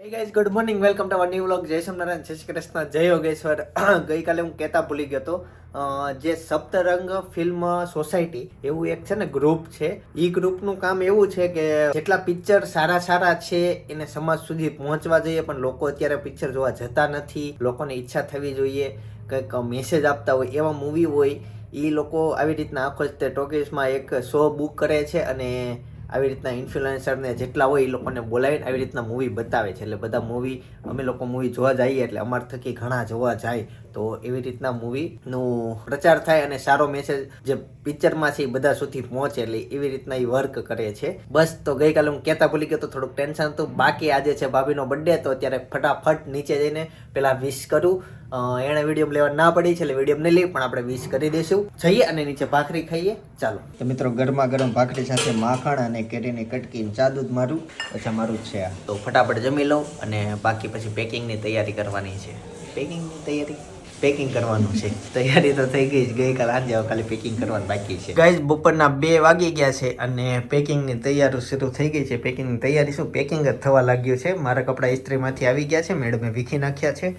Hey guys good morning welcome to our new vlog જય સ્વામિનારાયણ શ્રી કૃષ્ણ જય યોગેશ્વર ગઈકાલે હું કહેતા ભૂલી ગયો હતો. જે સપ્તરંગ ફિલ્મ સોસાયટી, એવું એક છે ને ગ્રુપ છે. એ ગ્રુપનું કામ એવું છે કે જેટલા પિક્ચર સારા સારા છે, એને સમાજ સુધી પહોંચવા જોઈએ, પણ લોકો અત્યારે પિક્ચર જોવા જતા નથી. લોકોને ઈચ્છા થવી જોઈએ, કંઈક મેસેજ આપતા હોય, એવા મૂવી હોય. એ લોકો આવી રીતના આખો જ તે ટોકીસમાં એક શો બુક કરે છે અને આવી રીતના ઇન્ફ્લુએન્સરને જેટલા હોય એ લોકોને બોલાવીને આવી રીતના મૂવી બતાવે છે. એટલે બધા મૂવી અમે લોકો મૂવી જોવા જઈએ એટલે અમાર થકી ઘણા જોવા જાય. તો એવી રીતના મૂવીનું પ્રચાર થાય અને સારો મેસેજ જે પિક્ચરમાં છે એ બધા સુધી પહોંચે એટલે એવી રીતના એ વર્ક કરે છે. બસ તો ગઈકાલે હું કહેતા ભૂલી ગયો તો થોડુંક ટેન્શન હતું. બાકી આજે છે ભાભીનો બર્થડે તો અત્યારે ફટાફટ નીચે જઈને પેલા વિશ કરું. એણે વીડિયો લેવા ના પડી છે એટલે વીડિયો નહીં લઈ પણ આપણે વિશ કરી દઈશું. જઈએ અને નીચે ભાખરી ખાઈએ. ચાલો. તો મિત્રો ગરમા ગરમ ભાખરી સાથે માખણ અને કેરીની કટકી ચા દૂધ મારું. પછી મારું છે આ. તો ફટાફટ જમી લઉં અને બાકી પછી પેકિંગની તૈયારી કરવાની છે. પેકિંગની તૈયારી? પેકિંગ કરવાનું છે. તૈયારી તો થઈ ગઈ જ. ગઈકાલ આજે ખાલી પેકિંગ કરવાનું બાકી છે. ગાઈઝ બપોરના બે વાગી ગયા છે અને પેકિંગની તૈયારી શરૂ થઈ ગઈ છે. પેકિંગની તૈયારી શું? પેકિંગ જ થવા લાગ્યું છે. મારા કપડાં ઇસ્ત્રીમાંથી આવી ગયા છે. મેડમે વીખી નાખ્યા છે.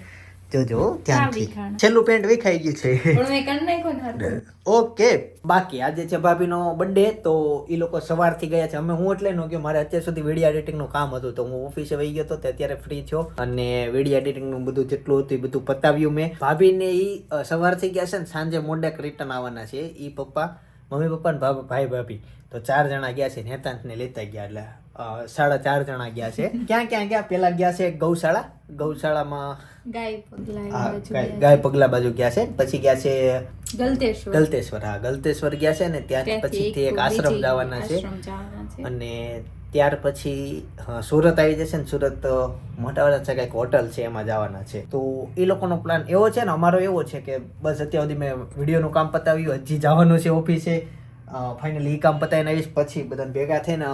જોજો ધ્યાનથી. છેલ્લું પેન્ટ વિખાઈ ગયું છે. ઓકે બાકી આજે છે ભાભીનો બર્થડે તો એ લોકો સવારથી ગયા છે. અમે હું એટલે નો કે મારે અત્યાર સુધી વીડિયો એડિટિંગનું કામ હતું તો હું ઓફિસે વહી ગયો હતો તે અત્યારે ફ્રી થયો. અને વીડિયો એડિટિંગનું બધું જેટલું હતું એ બધું પતાવ્યું મેં. ભાભીને એ સવારથી ગયા છે ને સાંજે મોડેક રિટર્ન આવવાના છે. એ પપ્પા મમ્મી પપ્પા ને ભાઈ ભાભી. તો ચાર જણા ગયા છે નેતાંતને લેતા ગયા એટલે સાડા ચાર જણા ગયા છે. ક્યાં ક્યાં ગયા? પેલા ગયા છે ગૌશાળા. ગૌશાળામાં ગાય પગલા બાજુ ગયા. છે. પછી ગયા છે ગલતેશ્વર. ગલતેશ્વર હા ગલતેશ્વર ગયા છે ને ત્યાંથી પછીથી એક આશ્રમ જવાના છે. અને ત્યાર પછી સુરત આવી જશે ને સુરત મોટાવાળા છે કંઈક હોટલ છે એમાં જવાના છે. તો એ લોકોનો પ્લાન એવો છે ને અમારો એવો છે કે બસ અત્યાર સુધી મેં વિડીયોનું કામ પતાવ્યું હજી જવાનું છે ઓફિસે. ફાઇનલી એ કામ પતાવીને આવીશ. પછી બધાને ભેગા થઈને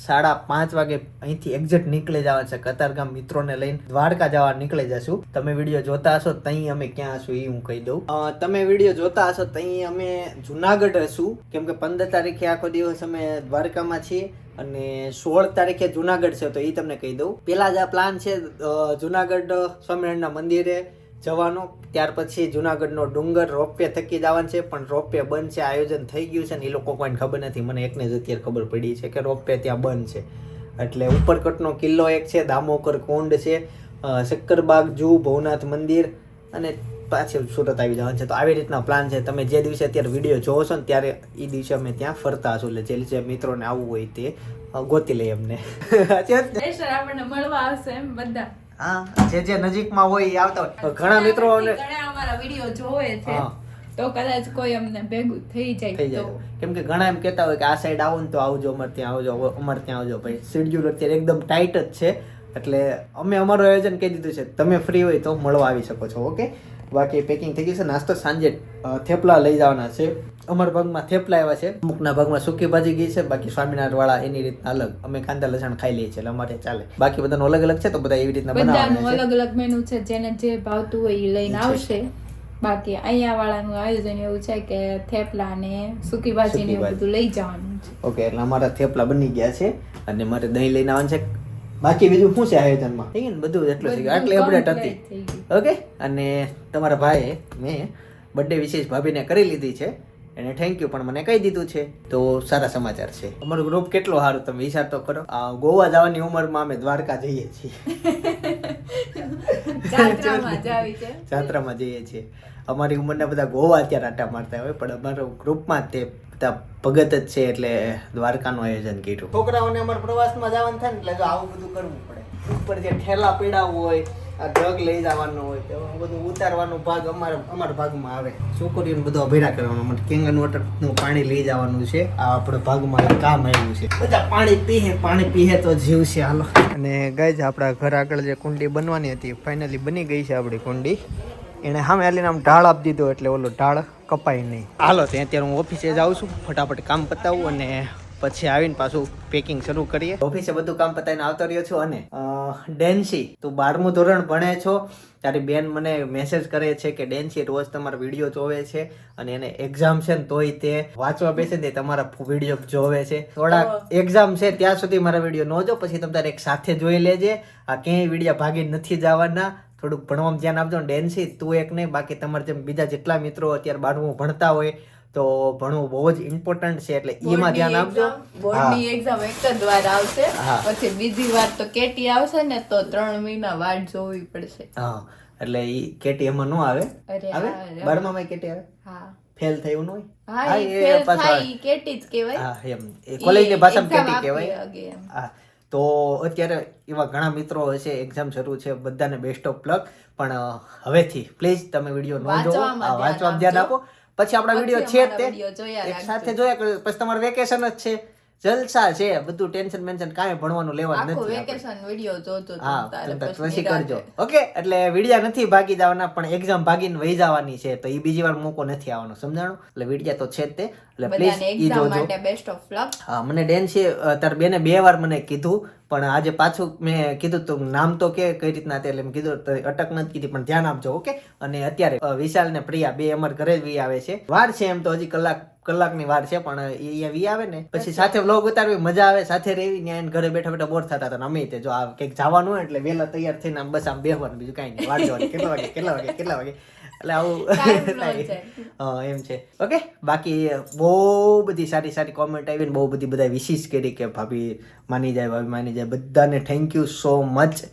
સાડા પાંચ વાગે અહીંથી એક્ઝેક્ટ નીકળી જવાનું છે કતારગામ મિત્રોને લઈને. દ્વારકા જવા નીકળી જશું. તમે વીડિયો જોતા હશો તઅહીં અમે ક્યાં હશું એ હું કહી દઉં. તમે વીડિયો જોતા હશો તહીં અમે જુનાગઢ હશું કેમ કે પંદર તારીખે આખો દિવસ અમે દ્વારકામાં છીએ અને સોળ તારીખે જુનાગઢ છે તો એ તમને કહી દઉં. પેલા જ આ પ્લાન છે જુનાગઢ સ્વામિનારાયણના મંદિરે જવાનો. ત્યાર પછી જુનાગઢનો ડુંગર રોપવે થકી જવાનું છે, પણ રોપવે બંધ છે, આયોજન થઈ ગયું છે ને એ લોકો કોઈને ખબર નથી. મને એકને જ અત્યારે ખબર પડી છે કે રોપવે ત્યાં બંધ છે. એટલે ઉપરકોટનો કિલ્લો એક છે, દામોકર કુંડ છે શક્કરબાગ જૂ, ભવનાથ મંદિર અને પાછી સુરત આવી જવાનું છે. તો આવી રીતના પ્લાન છે. તમે જે દિવસે અત્યારે વીડિયો જોવો છો ને ત્યારે એ દિવસે અમે ત્યાં ફરતા હશું. એટલે જે જે મિત્રોને આવવું હોય તે ગોતી લઈએ અમને. મળવા આવશે એમ બધા. હા જે જે નજીકમાં હોય એ આવતા હોય. ઘણા મિત્રો ઘણા અમારા વીડિયો જોવે છે. તો કદાચ કોઈ અમને ભેગું થઈ જાય થઈ જાય. કેમ કે ઘણા એમ કહેતા હોય કે આ સાઈડ આવો ને તો આવજો અમારે ત્યાં આવજો અમારે ત્યાં આવજો. ભાઈ શેડ્યુલ અત્યારે એકદમ ટાઈટ જ છે. એટલે અમે અમારું આયોજન કહી દીધું છે. તમે ફ્રી હોય તો મળવા આવી શકો છો ઓકે બાકી પેકિંગ થઈ ગયું છે. નાસ્તો સાંજે થેપલા લઈ જવાના છે. અમારા ભાગમાં થેપલા એવા છે. અમુકના ભાગમાં સૂકી ભાજી ગઈ છે બાકી સ્વામિનારાયણ વાળા એની રીતના અલગ. અમે કાંદા લસણ ખાઈ લઈએ છીએ એટલે અમારે ચાલે. બાકી બધાનું અલગ અલગ છે તો બધા એવી રીતના બધાનું અલગ અલગ મેનુ છે જેને જે ભાવતું હોય એ લઈને આવશે. બાકી અહીંયા વાળાનું આયોજન એવું છે કે થેપલા ને સૂકી ભાજી ને. બધું લઈ જવાનું છે. ઓકે એટલે અમારા થેપલા બની ગયા છે અને મારે દહીં લઈને આવવાનું છે. બાકી બીજું શું છે આયોજનમાં? ગયું ને? બધું એટલું થઈ ગયું. આટલી અપડેટ હતી. ઓકે અને તમારા ભાઈએ મેં બર્થડે વિશેષ ભાભીને કરી લીધી છે. એને થેન્ક યુ પણ મને કહી દીધું છે. તો સારા સમાચાર છે. અમારું ગ્રુપ કેટલો સારું તમે વિચાર તો કરો. આ ગોવા જવાની ઉંમરમાં અમે દ્વારકા જઈએ છીએ. જાત્રામાં જાવી છે. જાત્રામાં જઈએ છીએ. અમારી ઉંમરના બધા ગોવા અત્યારે આટા મારતા હોય પણ અમારો ગ્રુપમાં તે બધા ભગત જ છે એટલે દ્વારકાનું આયોજન કર્યું. છોકરાઓને અમારા પ્રવાસમાં જવાનું થાય ને એટલે જો આવું બધું કરવું પડે. ઉપર જે ઠેલા પીડા હોય આ ડ્રગ લઈ જવાનું હોય તો બધું ઉતારવાનો ભાગ અમારા અમારા ભાગમાં આવે. છોકરીઓને બધું અભેરા કરવાનું. અમારે કેંગન વોટરનું પાણી લઈ જવાનું છે. આ આપણે ભાગમાં કામ આવ્યું છે. બધા પાણી પીહે પાણી પીહે તો જીવ છે. હાલો. અને ગાય આપણા ઘર આગળ જે કુંડી બનવાની હતી ફાઇનલી બની ગઈ છે આપણી કુંડી. એણે સામે આલીને આમ ઢાળ આપી દીધો એટલે ઓલો ઢાળ કપાય નહીં. હાલો તો અત્યારે હું ઓફિસે જાઉં છું. ફટાફટ કામ પતાવું અને પછી આવીને પાછું પેકિંગ શરૂ કરીએ. ઓફિસે બધું કામ પતાવીને આવતો રહ્યો છું અને ડેન્સી તું બારમું ધોરણ ભણે છો તારી બેન મને મેસેજ કરે છે કે ડેન્સી રોજ તમારા વીડિયો જોવે છે અને એને એક્ઝામ છે ને તોય તે વાંચવા બેસે ને તમારા વીડિયો જોવે છે. થોડાક એક્ઝામ છે ત્યાં સુધી મારા વીડિયો ન જો પછી તમે તારે એક સાથે જોઈ લેજે. આ ક્યાંય વીડિયો ભાગી નથી જવાના. થોડુંક ભણવામાં ધ્યાન આપજો ડેન્સી તું એક નહીં બાકી તમારા જેમ બીજા જેટલા મિત્રો અત્યારે બારમું ભણતા હોય તો ભણવું બહુ જ ઇમ્પોર્ટન્ટ છે એટલે એમાં ધ્યાન આપજો. બોર્ડની એક્ઝામ એક જ વાર આવશે. પછી બીજી વાર તો કેટી આવશે ને તો ત્રણ મહિના વાટ જોવી પડશે. હા એટલે ઈ કેટી એમાં નો આવે. અરે આવે? હા, બારમામાં કેટી આવે? હા. ફેલ થયું ન હોય? હા fail થાય કેટી જ કહેવાય. હા એમ. એ કોલેજની ભાષામાં કેટી કહેવાય. હા. તો અત્યારે એવા ઘણા મિત્રો હશે એક્ઝામ શરૂ છે બધાને બેસ્ટ ઓફ લક પણ હવેથી પ્લીઝ તમે વીડિયો ન જોવો. ધ્યાન ધ્યાન આપો. પછી આપણા વીડિયો છે તે. એક સાથે જોયા કરજો. પછી તમારું વેકેશન જ છે. જલસા છે. બધું ટેન્શન મેન્શન કાંઈ ભણવાનું લેવાનું નથી વેકેશન વીડિયો જોતો પછી કરજો. ઓકે એટલે વિડિયા નથી ભાગી જવાના પણ એક્ઝામ ભાગીને વહી જવાની છે તો એ બીજી વાર મોકો નથી આવવાનો. સમજાણો? એટલે વિડિયા તો છે તે. એટલે પ્લીઝ ઈ જોજો. બેસ્ટ ઓફ લક હા મને ડેન્સી તાર બેને બે વાર મને કીધું પણ આજે પાછું મેં કીધું તું નામ તો કે કઈ રીતના એટલે મેં કીધું અટક નથી કીધી પણ ધ્યાન આપજો ઓકે? અને અત્યારે વિશાલ ને પ્રિયા બે અમાર ઘરે જ વી આવે છે. વાર છે એમ તો હજી કલાક કલાકની વાર છે પણ એ અહીંયા વી આવે ને. પછી સાથે વ્લોગ ઉતારવી મજા આવે સાથે રહેવી ને ઘરે બેઠા બેઠા બોર થતા હતા અમે તે જો આ કંઈક જવાનું હોય એટલે વહેલા તૈયાર થઈને આમ બસ આમ બેહવાનું બીજું કાંઈ નહીં. વાર જવાનું કેટલા વાગે કેટલા વાગે કેટલા વાગે? એટલે આવું. એમ છે. ઓકે બાકી બહુ બધી સારી સારી કોમેન્ટ આવી ને બહુ બધી બધા વિશિષ કરી કે ભાભી માની જાય ભાભી માની જાય. બધાને thank you so much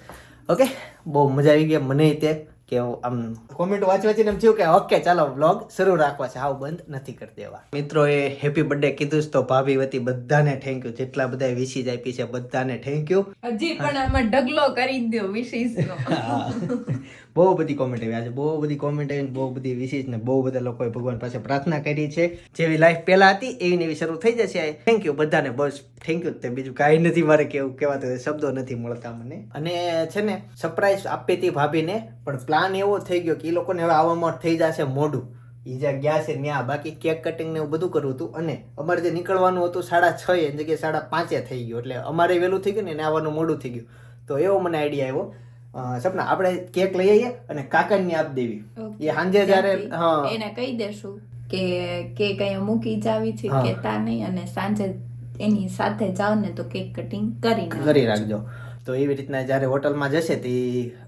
okay બહુ મજા આવી ગઈ. મને તે કે આમ કોમેન્ટ વાંચી વાંચીને એમ થયું કે ઓકે ચાલો વ્લોગ શરૂ રાખવા છે. હાવ બંધ નથી કરી દેવા. મિત્રો એ હેપી બર્થડે કીધું તો ભાભી વતી બધાને થેન્ક યુ જેટલા બધા વિશિષ આપી છે બધાને થેન્ક યુ હજી પણ આમાં ઢગલો કરી દો વિશીસ નો. બહુ બધી કોમેન્ટ આવી. આજે બહુ બધી કોમેન્ટ આવી બહુ બધી વિશેષ ને બહુ બધા લોકોએ ભગવાન પાસે પ્રાર્થના કરી છે. જેવી લાઈફ પહેલા હતી એવી એવી શરૂ થઈ જશે થેન્ક યુ બધાને. બસ થેન્ક યુ તે. બીજું કાંઈ નથી મારે કેવું કહેવાતું શબ્દો નથી મળતા મને. અને છે ને સરપ્રાઈઝ આપી હતી ભાભીને પણ પ્લાન એવો થઈ ગયો કે એ લોકોને હવે આવવામાં થઈ જશે મોઢું એ જ્યાં ગયા છે ત્યાં બાકી કેક કટિંગ ને એવું બધું કરવું હતું. અને અમારે જે નીકળવાનું હતું સાડા છ એ જગ્યાએ સાડા પાંચે થઈ ગયું. એટલે અમારે વહેલું થઈ ગયું ને એને આવવાનું મોડું થઈ ગયું. તો એવો મને આઈડિયા આવ્યો. સપના આપણે કેક લઈ આવીએ અને કાકાને આપી દેવી. એ સાંજે જ્યારે હા. એને કહી દેશું કે કેક અહીંયા મૂકી જાવી છે કેતા નહીં અને સાંજે એની સાથે જાવ ને તો કેક કટિંગ કરી કરી રાખજો. તો એવી રીતના જ્યારે હોટલમાં જશે તે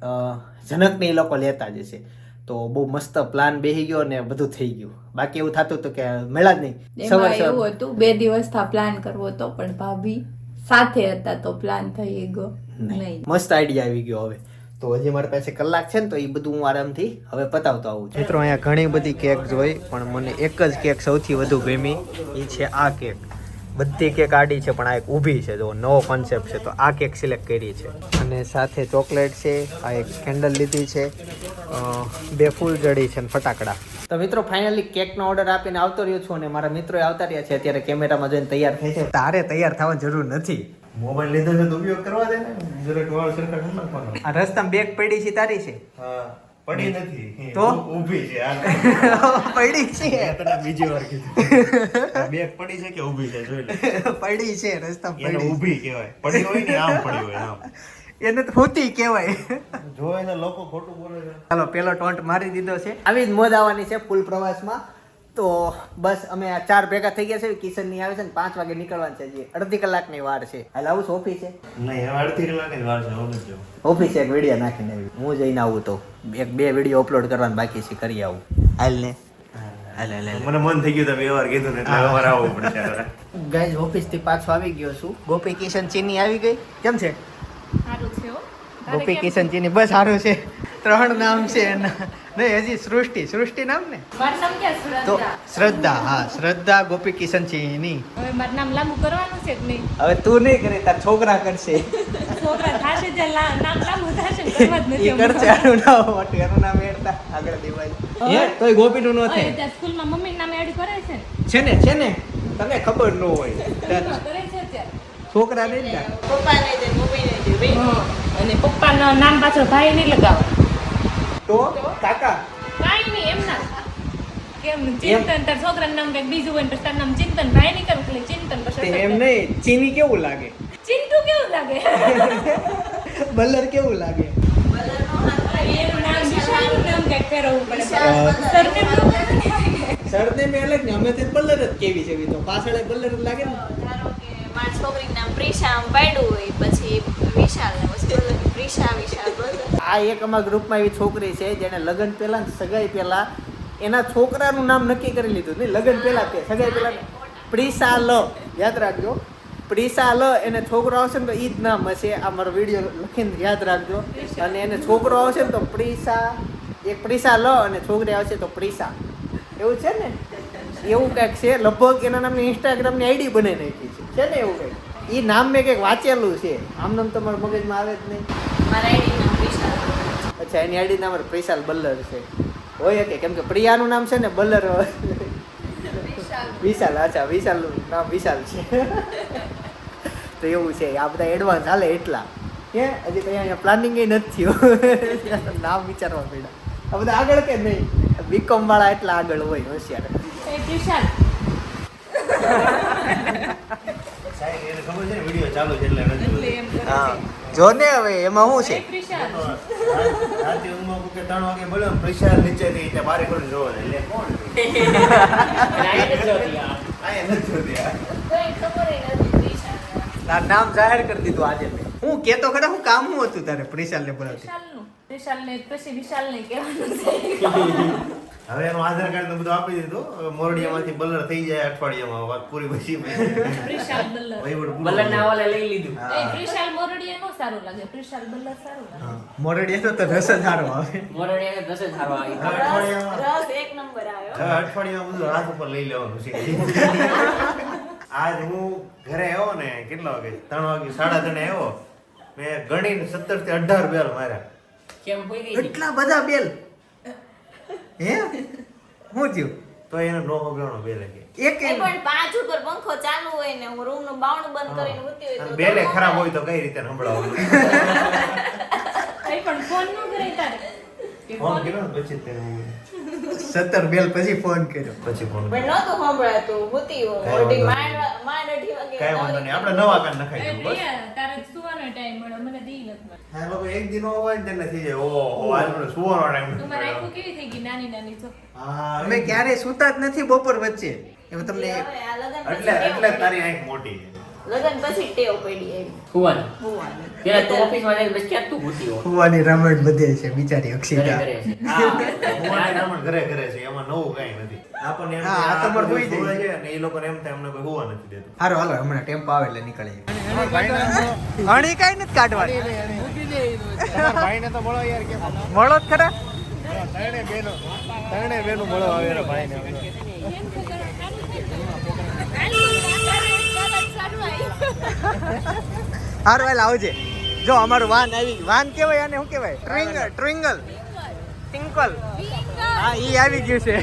અ, જનકને એ લોકો લેતા જશે. તો બહુ મસ્ત પ્લાન બેહી ગયો ને બધું થઈ ગયું. બાકી એવું થતું હતું કે મેળા જ નહીં. સવાર એવું હતું બે દિવસ થા પ્લાન કરવો તો પણ ભાભી સાથે હતા તો પ્લાન થઈ ગયો. નહીં. મસ્ત આઈડિયા આવી ગયો હવે. તો હજી મારી પાસે કલાક છે ને તો એ બધું હું આરામથી હવે પતાવતો આવું છું. મિત્રો અહીંયા ઘણી બધી કેક જોઈ પણ મને એક જ કેક સૌથી વધુ ગમી. એ છે આ કેક બધી કેક આડી છે પણ આ એક ઊભી છે જો નવો કોન્સેપ્ટ છે તો આ કેક સિલેક્ટ કરી છે. અને સાથે ચોકલેટ છે આ એક કેન્ડલ લીધી છે બે ફૂલ જડી છે અને ફટાકડા. તો મિત્રો ફાઇનલી કેકનો ઓર્ડર આપીને આવતો રહ્યો છું અને મારા મિત્રો આવતા રહ્યા છે અત્યારે કેમેરામાં જોઈને તૈયાર થાય છે. તારે તૈયાર થવાની જરૂર નથી. મોબાઈલ લીધો છે તો ઉપયોગ કરવા દે ને જરાક વાળ સરખા આ રસ્તામાં બેગ પડી છે તારી છે? હા. પડી નથી. તો? ઊભી છે પડી છે. તને બીજી વાર કીધું. આ પડી છે કે ઊભી છે જોઈ લે. પડી છે રસ્તા પડી ઊભી કહેવાય. પડી હોય ને આમ પડી હોય આમ. એને તો હોતી કહેવાય. જો એને લોકો ખોટું બોલે છે. ચાલો પેલો ટોન્ટ મારી દીધો છે. આવી જ મોજ આવવાની છે ફૂલ પ્રવાસમાં. તો બસ અમે આ ચાર ભેગા થઈ ગયા છે. કિશનની આવે છે ને પાંચ વાગે નીકળવાનું છે હજી. અડધી કલાકની વાર છે. હાલ આવું છું છે નહીં અડધી કલાકની જ વાર છે. ઓફિસે એક વીડિયો નાખીને આવી. હું જઈને આવું તો. એક બે વીડિયો અપલોડ કરવાનું બાકી છે કરી આવું. હાલ ને. હાલ હાલ હાલ. મને મન થઈ ગયું તમે વાર કીધું ને એટલે હવે આવવું પડશે ગાઈઝ ઓફિસથી પાછો આવી ગયો છું. ગોપી કિશન ચીની આવી ગઈ? કેમ છે? ગોપી કિશન ચીની બસ સારું છે. ત્રણ નામ છે એના. નહીં હજી સૃષ્ટિ સૃષ્ટિ નામ ને? તો શ્રદ્ધા. હા શ્રદ્ધા ગોપી કિશન ચીની હવે મારું નામ લાંબુ કરવાનું છે કે નહીં? હવે તું નહીં કરે તાર છોકરા કરશે. છોકરા થશે નામ લાંબુ થશે કરવા જ નથી કરશે આનું નામ મોટું એનું નામ એડતા આગળ દેવાય. હે તોય ગોપીનું ન થાય. ત્યાં સ્કૂલમાં મમ્મી નામ એડ કરે છે ને? છે ને છે ને? તને ખબર ન હોય. કરે છે છોકરા ને. દે બે અને પપ્પાનું નામ પાછળ ભાઈ નહીં લગાવવા તો કાકા? કાંઈ નહીં એમના કેમ ચિંતન તાર છોકરાનું નામ કઈ બીજું હોય ને પછી તારું નામ ચિંતન ભાઈ નહીં કરું એટલે ચિંતન પછી એમ નહીં ચીની કેવું લાગે? ચિંટુ કેવું લાગે? બલ્લર કેવું લાગે? એનું નામ વિશાલનું નામ કંઈક ફેરવવું પડે. સરનેમનું અલગ ને અમે તે બલ્લર જ કેવી છે તો. પાછળ બલ્લર જ લાગે ને. ધારો કે મારી છોકરીનું નામ પ્રિશામ આમ પાડ્યું હોય પછી વિશાલ ને પછી આ એક અમારા ગ્રુપમાં એવી છોકરી છે જેને લગ્ન પહેલા સગાઈ પહેલા એના છોકરાનું નામ નક્કી કરી લીધું. નહીં, લગ્ન પહેલા કે સગાઈ પહેલા પ્રિસા લ. યાદ રાખજો. પ્રિસા લ, એને છોકરો આવશે ને તો એ જ નામ હશે. આ મારો વીડિયો લખીને યાદ રાખજો. અને એને છોકરો આવશે ને તો પ્રિસા, એક પ્રિસા લ અને છોકરી આવશે તો પ્રિસા. એવું છે ને? એવું કંઈક છે? લગભગ એના નામની ઇન્સ્ટાગ્રામની આઈડી બને નાખી છે. છે ને એવું કંઈક? એ નામ મેં કંઈક વાંચેલું છે. આમ નામ તમારા મગજમાં આવે જ નહીં. મારા આઈડી નામ વિશાલ અચ્છા એની આઈડી નામ પ્રિશાલ બલ્લર છે. હોય કે કેમ કે પ્રિયાનું નામ છે ને બલ્લર વિશાલ. અચ્છા વિશાલનું નામ વિશાલ છે. તો એવું છે આ બધા એડવાન્સ હાલે એટલા. કે હજી કંઈ અહીંયા પ્લાનિંગ નથી થયું. નામ વિચારવા પડ્યા. આ બધા આગળ કે નહીં? બીકોમ વાળા એટલા આગળ હોય હોશિયાર. વિશાલ. ખબર છે ને વીડિયો ચાલુ છે એટલે એટલે હા. જો ને હવે એમાં શું છે? રાતે ઊંઘમાં કોકે ત્રણ વાગે બોલ્યો ને પૈસા નીચેથી ત્યાં બારે કરીને જોવો ને. એટલે કોણ? વિશાલ તાર નામ જાહેર કરી દીધું આજે મેં. હું કેતો ખરા હું કામ શું હતું તારે પ્રિશાલને બોલાવતી? વિશાલ ને પછી વિશાલને કહેવાનું છે. હવે એનું આધાર કાર્ડ બધું આપી દીધું. મોરડિયામાંથી બલર થઈ જાય અઠવાડિયામાં. વાત પૂરી પછી વિશાલ બલ્લર વહીવટ પૂરો ના થઈ લઈ લીધું. એ વિશાલ મોરડીએ નો સારું લાગે. પ્રિશાલ બલર સારું લાગે. મોરડીએ તો રસ જ સારો આવે. મોરડીયા રસ જ હારો આવે. રસ એક નંબર આવ્યો. અઠવાડિયામાં બધું હાથ ઉપર લઈ લેવાનું છે. આજ હું ઘરે આવ્યો ને કેટલા વાગે? ત્રણ વાગે સાડા ત્રણે આવ્યો. મેં ગણીને સત્તરથી અઢાર બેલ માર્યા. કેમ? એટલા બધા બેલ. હે? શું થયું? તો એને નો હગવાનો બે કે એક એ પણ પાંચ ઉપર પંખો ચાલુ હોય ને હું રૂમનું બાવણું બંધ કરીને ઉતી હોય તો બેલે ખરાબ હોય તો કઈ રીતે સંભળાવવાનું કઈ પણ ફોન નો કરે તારે. ફોન કર્યો પછી તે હું- સત્તર બેલ પછી ફોન કર્યો. પછી ફોન પણ નહોતું સંભળાતું મોરડી વાંધો માંડ માંડ અઢી વાગે કઈ વાંધો નહીં. આપણે નવા કાન નખાઈ દઉં બસ. તારે સુવાનો ટાઈમ મળે મને દી નથી મળતો. હા લોકો એક દિન હોય ને તેને થઈ જાય. ઓહો આજ મને સુવાનો ટાઈમ તમારે આંખો કેવી થઈ ગઈ? નાની નાની છો. હા અમે ક્યારે સુતા જ નથી બપોર વચ્ચે. એમાં તમને એટલે એટલે તારી આંખ મોટી છે. લગન પછી ટેવ પડી એવી સુવાની હોવાની. પેલા તું ઓફિસમાં જઈને પછી ક્યાં તું ભૂતી હોય? કુવાની રામાયણ બધે છે બિચારી અક્ષિતા ઘરે છે. હા. હુવાને રામણ ઘરે ઘરે છે એમાં નવું કઈ નથી આપણને એમ આ તો પણ હોઈ જાય. છે ને એ લોકોને એમ થાય અમને કોઈ હોવા નથી દેતું હારો હાલો હમણાં ટેમ્પો આવે એટલે નીકળીએ અણી કઈ નથી કાઢવાની ભાઈને તો મળો યાર કે મળો જ ખરા ત્રણે બેનો ત્રણે બેનો મળો આવે ભાઈને હારો હાલ આવજે. જો અમારું વાન આવી વાન કેવાય અને શું કહેવાય? ટ્રિંગલ ટ્રિંગલ ટિંકલ હા ઈ આવી ગયું છે.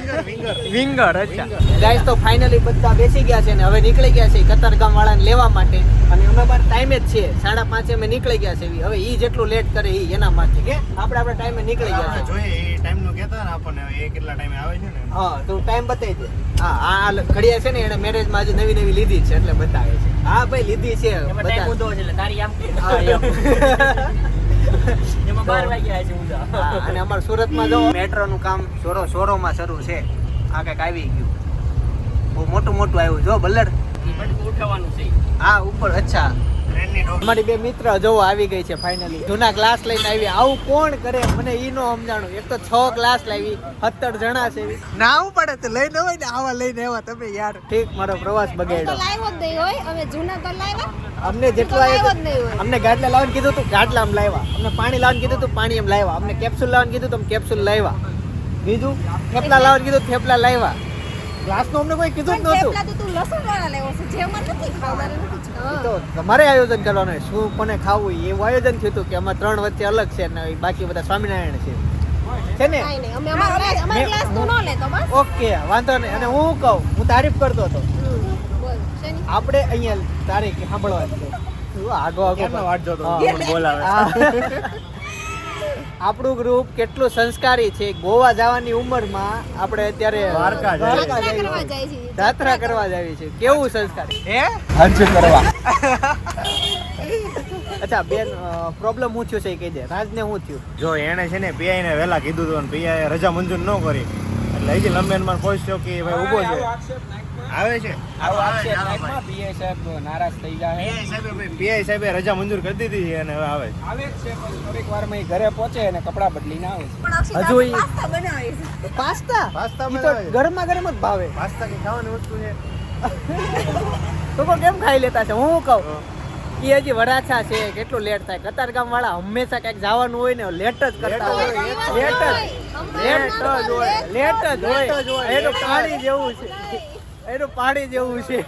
વિંગર અચ્છા. ગાઈસ તો ફાઇનલી બધા બેસી ગયા છે ને હવે નીકળી ગયા છે કતરગામ વાળાને લેવા માટે. અને અમે બાર ટાઈમે જ છે સાડા પાંચે અમે નીકળી ગયા છે હવે ઈ જેટલું લેટ કરે ઈ એના માટે કે આપણે આપણે ટાઈમે નીકળી ગયા છે. જોઈએ એ ટાઈમનું કહેતા ને આપણને એ કેટલા ટાઈમે આવે છે ને હા તો ટાઈમ બતાવી દે. હા આ ઘડિયા છે ને એને મેરેજમાં આજે નવી નવી લીધી છે એટલે બતાવે છે. હા ભાઈ લીધી છે. બતાવે. છે એટલે તારી આમ હા, એમ. બાર વાગ્યા છે ઊંધા. અને અમારે સુરતમાં જો મેટ્રો નું કામ સોરો સોરોમાં શરૂ છે. આ કંઈક આવી ગયું. બહુ મોટું મોટું આવ્યું. જો બલ્લર ઉઠાવવાનું છે. હા ઉપર અચ્છા. અમારી બે મિત્ર જો આવી ગઈ છે ફાઇનલી જૂના ક્લાસ લઈને આવી. આવું કોણ કરે? મને ઈ નો સમજાણું. એક તો છ ક્લાસ લાવી સત્તર જણા છે ના આવું પડે તો લઈને હોય ને આવા લઈને આવ્યા તમે યાર. ઠીક મારો પ્રવાસ બગાડ્યો. લાવ્યો જ નહીં હોય. અમે જૂના તો લાવ્યા. અમને જેટલું લાવ્યો આવ્યું અમને ગાડલા લાવવાનું કીધું તું ગાડલા આમ લાવ્યા. અમને પાણી લાવવાનું કીધું તું પાણી એમ લાવ્યા. અમને કેપ્સ્યુલ લાવવાનું કીધું તો કેપ્સ્યુલ લાવ્યા. બીજું? થેપલા લાવવાનું કીધું થેપલા લાવ્યા. ગ્લાસનું અમને કોઈ કીધું જ નહોતું. તું લસણ વાળા લેવો છે. જે મને નથી ખાવા નથી ઈ તો તમારે આયોજન કરવાનું શું કોને ખાવું એવું આયોજન થયું હતું કે અમારે ત્રણ વચ્ચે અલગ છે ને બાકી બધા સ્વામિનારાયણ છે. છે ને? કાંઈ નહીં અમે અમારો ક્લાસ અમારા મેં- ક્લાસ તું ન લેતો બસ. ઓકે વાંધો નહીં. અને હું કહું હું તારીફ કરતો હતો. આપણે અહીંયા તારીખ સાંભળવાની છે. આગો આગો વાટ જોતો? બોલાવે. આપણું ગ્રુપ કેટલું સંસ્કારી છે. ગોવા જવાની ઉંમરમાં આપણે અત્યારે જાત્રા કરવા જાવી છે કેવું સંસ્કારી? હે? હજ કરવા. અચ્છા બેન પ્રોબ્લેમ હું થયો છે કે જે રાજને હું થયું? જો એને છે ને પીઆઈ ને વહેલા કીધું હતું પીઆઈ રજા મંજૂર ન કરી. એટલે હજી લંબેનમાં પહોંચ્યો કે ભાઈ ઊભો છે. આવે છે. પીએ સાહેબ નારાજ થઈ ગયા પીઆઈ સાહેબે ભાઈ સાહેબે રજા મંજૂર કરી દીધી છે અને હવે આવે છે. આવે છે પણ થોડીક વારમાં એ ઘરે પહોંચે અને કપડાં બદલીને આવે છે. હજુ ઈ- પાસ્તા બનાવે છે. પાસ્તા? પાસ્તા બનાવે છે. ગરમા ગરમ જ ભાવે. પાસ્તા કે ખાવાની વસ્તુ છે? લોકો કેમ ખાઈ લેતા છે? હું કહું? એ હજી વરાછા છે કેટલું લેટ થાય. કતારગામ વાળા હંમેશા કંઈક જવાનું હોય ને લેટ જ કરતા હોય લેટ જ લેટ જ. હોય. લેટ જ હોય. એનું પાણી જેવું છે. એનું પાણી જેવું છે.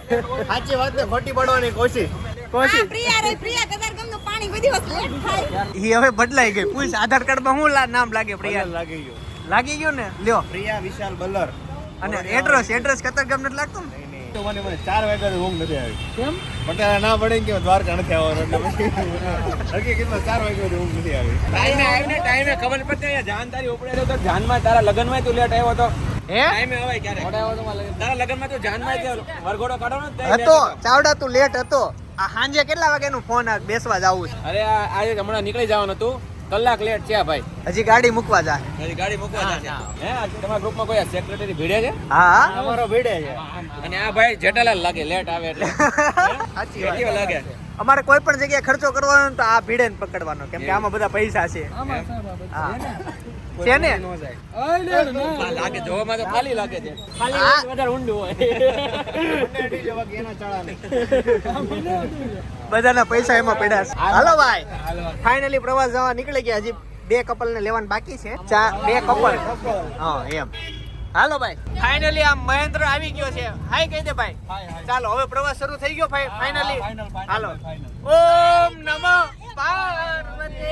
સાચી વાત ને ખોટી પડવાની કોશિશ. કોશિશ. પ્રિયા રે પ્રિયા કતારગામનું પાણી બધી વખત લેટ થાય. ઈ હવે બદલાઈ ગઈ. પૂછ આધાર કાર્ડમાં શું લા- નામ લાગે પ્રિયા? લાગી ગયો. લાગી ગયો ને? લ્યો. પ્રિયા વિશાલ બલર. અને એડ્રેસ એડ્રેસ કતારગામ નથી લાગતું ને? તો મને મને ચાર વાગ્યા ઊંઘ નથી આવી. કેમ? ના પડે કે દ્વારકા નથી આવવાનું હકીકતમાં ચાર વાગ્યા ઊંઘ નથી આવી. ટાઈમે આવીને ટાઈમે ખબર પડતી અહીંયા જાન તારી ઉપડે તો જાનમાં તારા લગનમાં તું લેટ આવ્યો તો હે? ટાઈમે આવે ક્યારે તારા લગનમાં તું જાનમાં વરઘોડો જ હતો. ચાવડા તું લેટ હતો. આ સાંજે કેટલા વાગ્યાનું ફોન આ બેસવા જવું છે? અરે આ આજે હમણાં નીકળી જવાનું હતું. કલાક લેટ છે ભાઈ. હજી ગાડી મૂકવા જા. હજી ગાડી મૂકવા જશે હે. તમારા ગ્રુપમાં કોઈ સેક્રેટરી ભીડે છે? હા અમારો ભીડે છે. અને આ ભાઈ જેઠાલાલ લાગે લેટ આવે એટલે. સાચી વાત. લાગે. અમારે કોઈ પણ જગ્યાએ ખર્ચો કરવાનો તો આ ભીડે ને પકડવાનો. કેમ કે આમાં બધા પૈસા છે. હા. છે ને? લાગે જોવામાં તો ખાલી લાગે છે. ખાલી વધારે ઊંડું હોય. બધાના પૈસા એમાં પડ્યા હાલો. ભાઈ. ફાઇનલી પ્રવાસ જવા નીકળી ગયા. હજી બે કપલ ને લેવાનું બાકી છે. ચા બે કપલ હા એમ. હાલો ભાઈ. ફાઇનલી આ મહેન્દ્ર આવી ગયો છે. હાય કહી દે ભાઈ. ચાલો હવે પ્રવાસ શરૂ થઈ ગયો ભાઈ. ફાઇનલી હાલો. ઓમ નમઃ પાર્વતી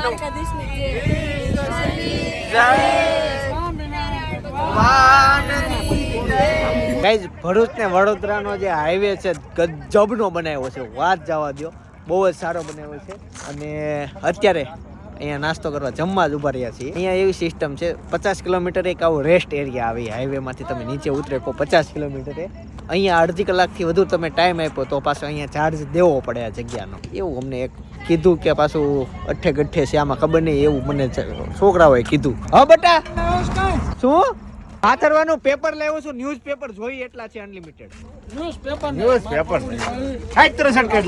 તો. ગાઈઝ ભરૂચ ને વડોદરાનો જે હાઈવે છે, ગજબનો બનાવ્યો છે. વાત જવા દો બહુ જ સારો બનાવ્યો છે. અને અત્યારે અહીંયા નાસ્તો કરવા જમવા જ ઊભા રહ્યા છીએ. અહીંયા એવી સિસ્ટમ છે, પચાસ કિલોમીટર એક આવો રેસ્ટ એરિયા આવી હાઈવેમાંથી તમે નીચે ઉતરે કહો પચાસ કિલોમીટરે અહીંયા અડધી કલાકથી વધુ તમે ટાઈમ આપ્યો તો પાછો અહીંયા ચાર્જ દેવો પડે આ જગ્યાનો. એવું અમને એક કીધું કે પાછું અઠ્ઠે ગઠ્ઠે છે આમાં ખબર નહીં એવું મને છોકરાઓએ કીધું. હા બટા? શું? પાથરવાનું પેપર લાવ્યો છું ન્યૂઝ પેપર જોઈ એટલા છે અનલિમિટેડ ન્યૂઝ પેપર સાહિત્ય સર્કિટ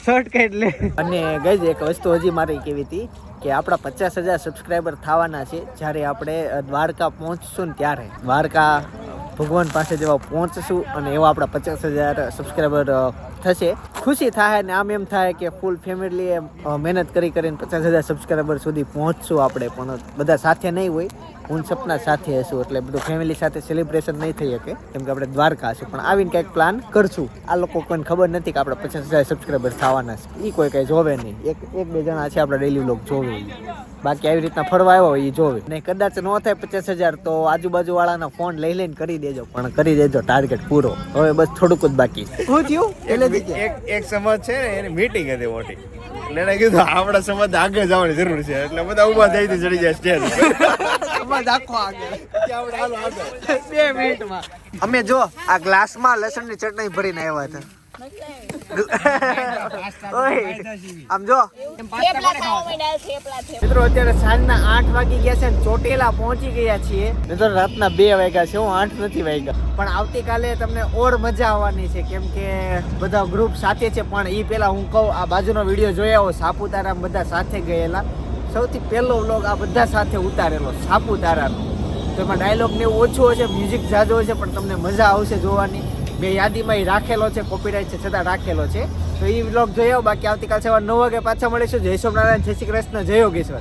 શર્ટ એટલે અને ગઈ એક વસ્તુ હજી મારે કેવી હતી કે આપણા પચાસ હજાર સબસ્ક્રાઈબર થવાના છે જ્યારે આપણે દ્વારકા પહોંચશું ને ત્યારે. દ્વારકા ભગવાન પાસે જેવા પહોંચશું અને એવા આપણા પચાસ હજાર સબસ્ક્રાઈબર થશે. ખુશી થાય ને આમ એમ થાય કે ફૂલ ફેમિલી મહેનત કરી કરીને પચાસ હજાર સબસ્ક્રાઈબર સુધી પહોંચશું આપણે, પણ બધા સાથે નહીં હોય. હું સપના સાથે હશું, એટલે બધું ફેમિલી સાથે સેલિબ્રેશન નહીં થઈ શકે. કેમ કે આપણે દ્વારકા હશું, પણ આવીને કંઈક પ્લાન કરશું. આ લોકો કોઈને ખબર નથી કે આપણે પચાસ હજાર સબસ્ક્રાઈબર થવાના છે. એ કોઈ કંઈ જોવે નહીં. એક એક, બે જણા છે આપણા ડેલી વ્લોગ જોવે. બાકી આવી રીતના ફરવા આવ્યા હોય એ જોવે. ને કદાચ ન થાય પચાસ હજાર તો આજુબાજુ વાળાના ફોન લઈ લઈને કરી દેજો પણ કરી દેજો ટાર્ગેટ પૂરો. હવે બસ થોડુંક જ બાકી. શું થયું? એટલે એક એક સમાજ છે ને એની મીટિંગ હતી મોટી. એટલે એને કીધું આપણા સમાજ આગળ જવાની જરૂર છે. એટલે બધા ઊભા થઈ ચડી જાય સ્ટેજ સમાજ આખો આગળ. બે મિનિટમાં. અમે જો આ ગ્લાસમાં લસણની ચટણી ભરીને આવ્યા હતા. મિત્રો અત્યારે સાંજના આઠ વાગી ગયા છે અને ચોટીલા પહોંચી ગયા છીએ. મિત્રો રાતના બે વાગ્યા છે હું આઠ નથી વાગ્યા. પણ આવતીકાલે તમને ઓર મજા આવવાની છે કેમ કે બધા ગ્રુપ સાથે છે પણ એ પેલા હું કહું આ બાજુનો વીડિયો જોયા હો સાપુતારા બધા સાથે ગયેલા. સૌથી પહેલો વ્લોગ આ બધા સાથે ઉતારેલો સાપુતારાનો. તો એમાં ડાયલોગ ને એવું ઓછું હશે મ્યુઝિક જાજો હશે પણ તમને મજા આવશે જોવાની. મેં યાદીમાં એ રાખેલો છે કોપીરાઇટ છે, છતાં રાખેલો છે. તો એ વ્લોગ જોયો બાકી આવતીકાલ સવાર નવ વાગે પાછા મળીશું. જય સોમનારાયણ જય શ્રી કૃષ્ણ, જય યોગેશ્વર.